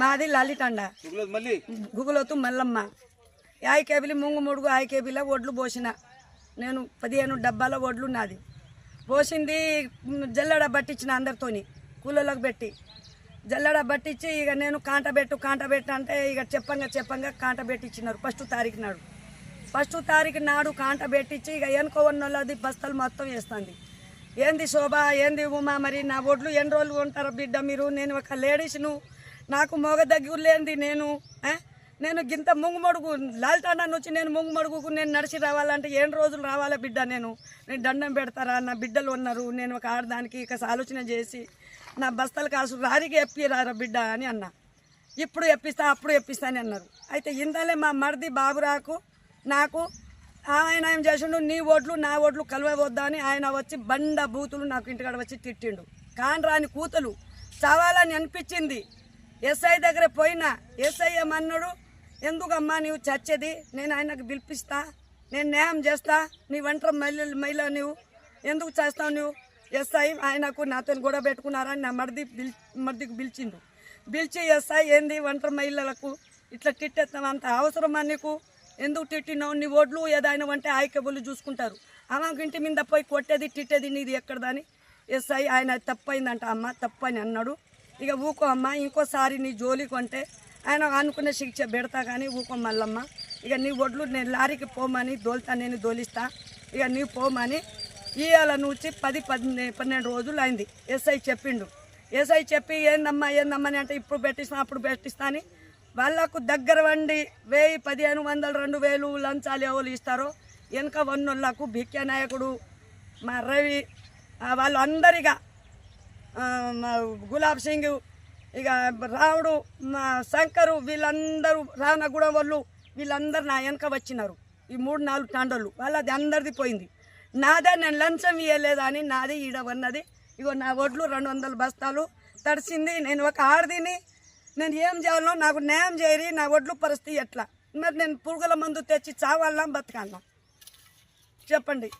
మాది లాలిటండ గుగులోతు మల్లమ్మ. యాయి కేబిలి ముంగు ముడుగు ఆయి కేబిల ఒడ్లు పోసిన. నేను పదిహేను డబ్బాల ఒడ్లు నాది. పోసింది జల్లెడ పట్టించిన అందరితోని కూలోళ్ళకి పెట్టి. జల్లెడ పట్టించి ఇక నేను కాంట పెట్టు కాంట పెట్టు అంటే ఇక చెప్పంగా చెప్పంగా కాంట పెట్టించినారు ఫస్ట్ తారీఖు నాడు. ఫస్ట్ తారీఖు నాడు కాంట పెట్టించి ఇక వెనుక ఉన్నది బస్తాలు మొత్తం వేస్తుంది. ఏంది శోభ? ఏంది ఉమా మరి? నా ఒడ్లు ఎన్ని రోజులు ఉంటారు బిడ్డ మీరు? నేను ఒక లేడీస్ను నాకు మొగ దగ్గర లేనిది నేను నేను గింత ముంగుమడుగు లాల్టాండా నుంచి నేను ముంగుమడుగుకు నేను నడిచి రావాలంటే ఎన్ని రోజులు రావాలా బిడ్డ నేను? నేను దండం పెడతారా? నా బిడ్డలు ఉన్నారు నేను ఒక ఆడదానికి ఇక ఆలోచన చేసి నా బస్తాలు కాసు రారికి ఎప్పిరారా బిడ్డ అని అన్నా. ఇప్పుడు ఎప్పిస్తా అప్పుడు ఎప్పిస్తా అని అన్నారు. అయితే ఇందలే మా మరిది బాబురాకు నాకు ఆయన ఏం చేసిండు నీ ఓట్లు నా ఓట్లు కలవద్దా అని ఆయన వచ్చి బండ బూతులు నాకు ఇంటికాడ వచ్చి తిట్టిండు. కాని రాని కూతులు చావాలని అనిపించింది. ఎస్ఐ దగ్గర పోయినా ఎస్ఐ ఏమన్నాడు? ఎందుకమ్మా నీవు చచ్చేది? నేను ఆయనకు పిలిపిస్తా నేను న్యాయం చేస్తా నీ వంట మహిళ మహిళ నువ్వు ఎందుకు చేస్తావు నువ్వు ఎస్ఐ ఆయనకు నాతో గొడవ పెట్టుకున్నారని నా మరిది పిల్ మరిదికి పిలిచిండు. పిలిచి ఎస్ఐ ఏంది ఒంటరి మహిళలకు ఇట్లా తిట్టేస్తాం అంత అవసరమా నీకు? ఎందుకు తిట్టినావు? నీ ఓట్లు ఏదైనా అంటే ఆయకబులు చూసుకుంటారు. అలాగ ఇంటి మీద పోయి కొట్టేది తిట్టేది నీది ఎక్కడదని? ఎస్ఐ ఆయన తప్పైందంట అమ్మ తప్పని అన్నాడు. ఇక ఊకో అమ్మ ఇంకోసారి నీ జోలికి ఉంటే ఆయన అనుకునే శిక్ష పెడతా కానీ ఊకో మల్లమ్మ. ఇక నీ ఒడ్లు నేను లారీకి పోమని దోలుతా నేను దోలిస్తా. ఇక నీ పోమని ఇవాళ నుంచి పది పది పన్నెండు రోజులు అయింది. ఎస్ఐ చెప్పిండు. ఎస్ఐ చెప్పి ఏందమ్మా ఏందమ్మా అని అంటే ఇప్పుడు పెట్టిస్తాను అప్పుడు పెట్టిస్తా అని. వాళ్ళకు దగ్గర వండి వెయ్యి పదిహేను వందలు రెండు వేలు లంచాలు ఎవరు ఇస్తారో వెనక వన్నోళ్ళకు భిక్య నాయకుడు మా రవి వాళ్ళు అందరిగా గులాబ్ సింగ్ ఇక రావుడు మా శంకరు వీళ్ళందరూ రానగూడెం వాళ్ళు వీళ్ళందరూ నా వెనక వచ్చినారు. ఈ మూడు నాలుగు టాండోళ్ళు వాళ్ళది అందరిది పోయింది. నాదే నేను లంచం ఇవ్వలేదు అని నాది ఈడ ఉన్నది. ఇగో నా ఒడ్లు రెండు వందల బస్తాలు తడిసింది నేను ఒక ఆడదిని. నేను ఏం చేయాలో నాకు న్యాయం చేయరి నా ఒడ్లు పరిస్థితి ఎట్లా? మరి నేను పురుగుల మందు తెచ్చి చావాలా బతకాలా? చెప్పండి.